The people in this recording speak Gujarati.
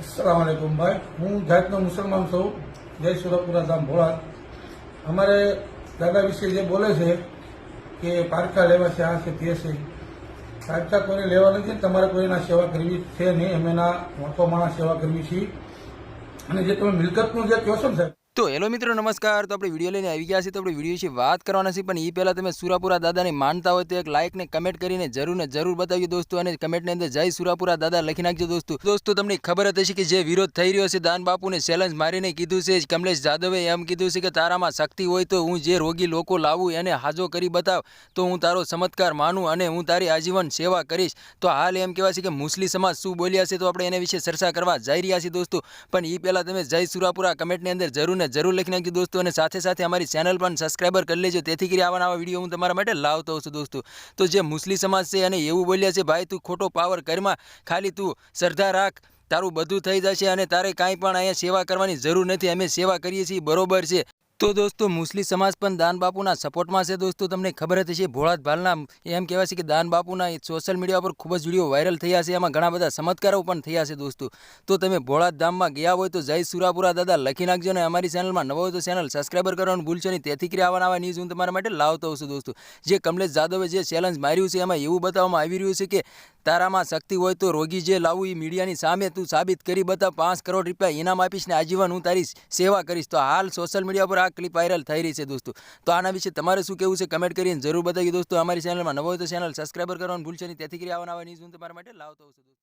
અસલામ આલેકુમ ભાઈ હું જાતનો મુસલમાન છું. જય સુરપુરા ધામ ભોળા અમારે દાદા વિશે જે બોલે છે કે પારકા લેવા છે, આ છે, તે છે. પારકા કોઈને લેવા નથી તમારે કોઈના સેવા કરવી છે નહીં. અમે એના મોટો માણસ સેવા કરવી છીએ. અને જે તમે મિલકતનું જે કહો છો ને સાહેબ તો હેલો મિત્રો, નમસ્કાર. તો આપણે વીડિયો લઈને આવી ગયા છીએ. તો આપણે વીડિયો વિશે વાત કરવાના છે પણ એ પહેલાં તમે સુરાપુરા દાદાને માનતા હોય તો એક લાઇક ને કમેન્ટ કરીને જરૂર ને જરૂર બતાવજો દોસ્તો, અને કમેન્ટની અંદર જય સુરાપુરા દાદા લખી નાખજો દોસ્તો. દોસ્તો, તમને ખબર હતી કે જે વિરોધ થઈ રહ્યો છે, દાન બાપુને ચેલેન્જ મારીને કીધું છે, કમલેશ જાદવે એમ કીધું છે કે તારામાં શક્તિ હોય તો હું જે રોગી લોકો લાવું, એને હાજો કરી બતાવ, તો હું તારો ચમત્કાર માનું અને હું તારી આજીવન સેવા કરીશ. તો હાલ એમ કહેવાય છે કે મુસ્લિમ સમાજ શું બોલ્યા છે, તો આપણે એના વિશે ચર્ચા કરવા જઈ રહ્યા છીએ દોસ્તો. પણ એ પહેલાં તમે જય સુરાપુરા કમેન્ટની અંદર જરૂર ને જરૂર લખી નાખજો દોસ્તો અને સાથે સાથે અમારી ચેનલ પણ સબસ્ક્રાઈબર કરી લેજો. તેથી કરી આવા નવા વીડિયો હું તમારા માટે લાવતો છું દોસ્તો. તો જે મુસ્લિમ સમાજ છે અને એવું બોલ્યા છે, ભાઈ તું ખોટો પાવર કરમાં ખાલી તું શ્રદ્ધા રાખ. તારું બધું થઈ જશે અને તારે કાંઈ પણ અહીંયા સેવા કરવાની જરૂર નથી. અમે સેવા કરીએ છીએ. બરોબર છે. તો દોસ્તો મુસ્લિમ સમાજ પણ દાન બાપુના સપોર્ટમાં છે દોસ્તો. તમને ખબર જ હશે, ભોળાત ભાલના એમ કહેવાય છે કે દાન બાપુના સોશિયલ મીડિયા પર ખૂબ જ વીડિયો વાયરલ થયા છે. એમાં ઘણા બધા ચમત્કારો પણ થયા છે દોસ્તો. તો તમે ભોળાત ધામમાં ગયા હોય તો જય સુરાપુરા દાદા લખી નાખજો અને અમારી ચેનલમાં નવો હોય તો ચેનલ સબસ્ક્રાઈબર કરવાનું ભૂલશો નહીં. તેથી કરી આવા નવા ન્યૂઝ હું તમારા માટે લાવતો છું દોસ્તો. જે કમલેશ જાદવે જે ચેલેન્જ માર્યું છે, એમાં એવું બતાવવામાં આવી રહ્યું છે કે તારામાં શક્તિ હોય તો રોગી જે લાવું એ મીડિયાની સામે તું સાબિત કરી બતા પાંચ કરોડ રૂપિયા ઇનામ આપીશ ને આજીવન હું તારી સેવા કરીશ. તો હાલ સોશિયલ મીડિયા પર આ ક્લિપ વાયરલ થઈ રહી છે દોસ્તો. તો આના વિશે તમારે શું કહેવું છે કમેન્ટ કરીને જરૂર બતાવી દોસ્તો. અમારી ચેનલમાં નવો તો ચેનલ સબસ્ક્રાઈબર કરવાનું ભૂલશે નહીં. તેથી કરી આવવાના ન્યૂઝ હું તમારા માટે લાવતો છું